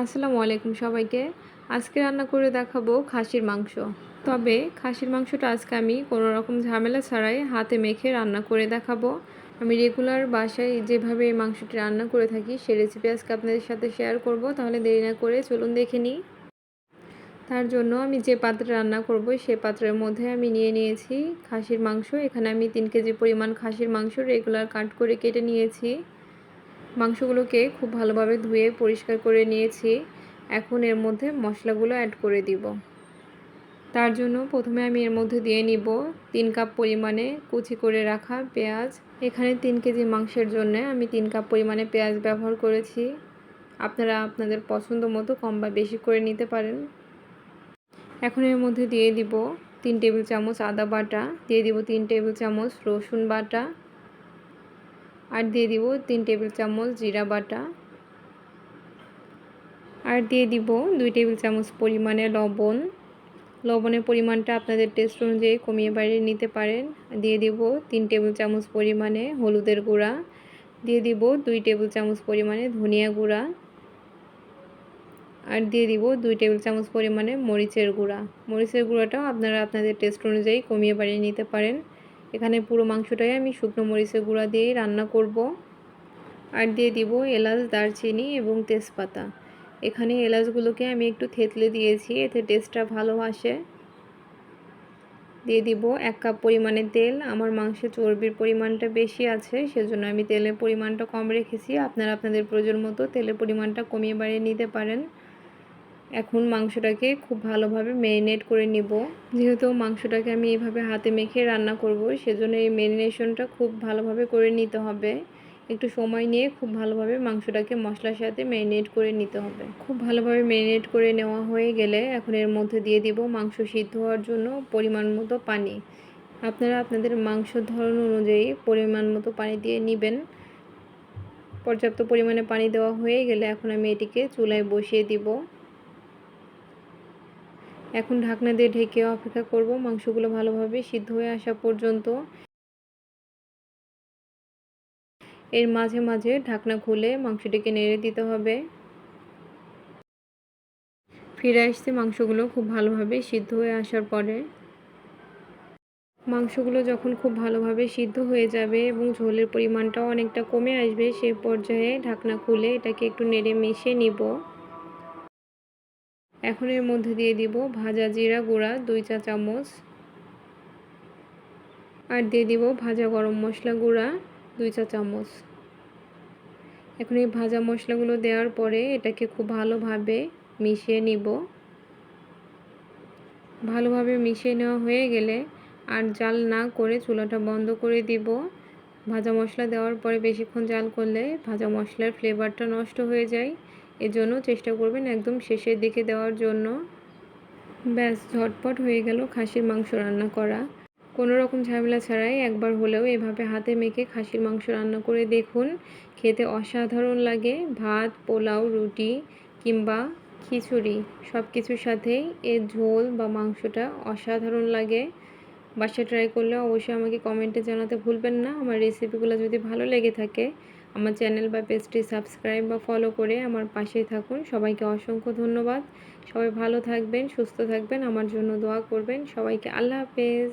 আসসালামু আলাইকুম সবাইকে। আজকে রান্না করে দেখাবো খাসির মাংস। তবে খাসির মাংসটা আজকে আমি কোনো রকম ঝামেলা ছাড়াই হাতে মেখে রান্না করে দেখাবো। আমি রেগুলার বাসায় যেভাবে এই মাংসটি রান্না করে থাকি সে রেসিপি আজকে আপনাদের সাথে শেয়ার করব, তাহলে দেরি না করে চলুন দেখে নিই। তার জন্য আমি যে পাত্রে রান্না করব, সে পাত্রের মধ্যে আমি নিয়ে নিয়েছি খাসির মাংস। এখানে আমি তিন কেজি পরিমাণ খাসির মাংস রেগুলার কাট করে কেটে নিয়েছি। মাংসগুলোকে খুব ভালোভাবে ধুয়ে পরিষ্কার করে নিয়েছি। এখন এর মধ্যে মশলাগুলো অ্যাড করে দিব। তার জন্য প্রথমে আমি এর মধ্যে দিয়ে নিব তিন কাপ পরিমাণে কুচি করে রাখা পেঁয়াজ। এখানে তিন কেজি মাংসের জন্য আমি তিন কাপ পরিমাণে পেঁয়াজ ব্যবহার করেছি। আপনারা আপনাদের পছন্দ মতো কম বা বেশি করে নিতে পারেন। এখন এর মধ্যে দিয়ে দিব তিন টেবিল চামচ আদা বাটা, দিয়ে দিব তিন টেবিল চামচ রসুন বাটা আর দিয়ে দিব তিন টেবিল চামচ জিরা বাটা। আর দিয়ে দিব দুই টেবিল চামচ পরিমাণে লবণ। লবণের পরিমাণটা আপনাদের টেস্ট অনুযায়ী কমিয়ে বাড়িয়ে নিতে পারেন। দিয়ে দিব তিন টেবিল চামচ পরিমাণে হলুদের গুঁড়া। দিয়ে দিব দুই টেবিল চামচ পরিমাণে ধনিয়া গুঁড়া। আর দিয়ে দিব দুই টেবিল চামচ পরিমাণে মরিচের গুঁড়া। মরিচের গুঁড়াটাও আপনারা আপনাদের টেস্ট অনুযায়ী কমিয়ে বাড়িয়ে নিতে পারেন। এখানে পুরো মাংসটাই আমি শুকনো মরিচের গুঁড়া দিয়েই রান্না করব। আর দিয়ে দিব এলাচ, দারচিনি এবং তেজপাতা। এখানে এলাচগুলোকে আমি একটু থেতলে দিয়েছি, এতে টেস্টটা ভালো আসে। দিয়ে দিব এক কাপ পরিমাণে তেল। আমার মাংসে চর্বির পরিমাণটা বেশি আছে, সেজন্য আমি তেলের পরিমাণটা কম রেখেছি। আপনারা আপনাদের প্রয়োজন মতো তেলের পরিমাণটা কমিয়ে বাড়িয়ে নিতে পারেন। এখন মাংসটাকে খুব ভালোভাবে ম্যারিনেট করে নিব। যেহেতু মাংসটাকে আমি এইভাবে হাতে মেখে রান্না করব, সেজন্য এই ম্যারিনেশনটা খুব ভালোভাবে করে নিতে হবে। একটু সময় নিয়ে খুব ভালোভাবে মাংসটাকে মশলার সাথে ম্যারিনেট করে নিতে হবে। খুব ভালোভাবে ম্যারিনেট করে নেওয়া হয়ে গেলে এখন এর মধ্যে দিয়ে দিব মাংস সিদ্ধ হওয়ার জন্য পরিমাণ মতো পানি। আপনারা আপনাদের মাংসর ধরন অনুযায়ী পরিমাণ মতো পানি দিয়ে নেবেন। পর্যাপ্ত পরিমাণে পানি দেওয়া হয়ে গেলে এখন আমি এটিকে চুলায় বসিয়ে দিব। এখন ঢাকনা দিয়ে ঢেকে অপেক্ষা করব। মাংসগুলো ভালোভাবে সিদ্ধ হয়ে আসা পর্যন্ত। এর মাঝে মাঝে ঢাকনা খুলে মাংসটিকে নেড়ে দিতে হবে। ফিরে আসতে মাংসগুলো খুব ভালোভাবে সিদ্ধ হয়ে আসার পরে মাংসগুলো যখন খুব ভালোভাবে সিদ্ধ হয়ে যাবে এবং ঝোলের পরিমাণটাও অনেকটা কমে আসবে সেই পর্যায়ে ঢাকনা খুলে এটাকে একটু নেড়ে মিশিয়ে নিব। এখন এর মধ্যে দিয়ে দিব ভাজা জিরা গুঁড়া, দুই চা চামচ। আর দিয়ে দিব ভাজা গরম মশলা গুঁড়া, দুই চা চামচ। এখন এই ভাজা মশলাগুলো দেওয়ার পরে এটাকে খুব ভালোভাবে মিশিয়ে নিব। ভালোভাবে মিশিয়ে নেওয়া হয়ে গেলে আর জাল না করে চুলাটা বন্ধ করে দিব। ভাজা মশলা দেওয়ার পরে বেশিক্ষণ জাল করলে ভাজা মশলার ফ্লেভারটা নষ্ট হয়ে যায়। এজন্য চেষ্টা করবেন একদম শেষের দিকে দেওয়ার জন্য। ব্যাস, ঝটপট হয়ে গেল খাসির মাংস রান্না করা। কোনো রকম ঝামেলা ছাড়াই একবার হলেও এভাবে হাতে মেখে খাসির মাংস রান্না করে দেখুন। খেতে অসাধারণ লাগে। ভাত, পোলাও, রুটি কিংবা খিচুড়ি সব কিছুর সাথেই এর ঝোল বা মাংসটা অসাধারণ লাগে। বাসা ট্রাই করলে অবশ্যই আমাকে কমেন্টে জানাতে ভুলবেন না। আমার রেসিপিগুলো যদি ভালো লেগে থাকে আমার চ্যানেল বা পেজটি সাবস্ক্রাইব বা ফলো করে আমার পাশেই থাকুন। সবাইকে অসংখ্য ধন্যবাদ। সবাই ভালো থাকবেন, সুস্থ থাকবেন। আমার জন্য দোয়া করবেন। সবাইকে আল্লাহ হাফেজ।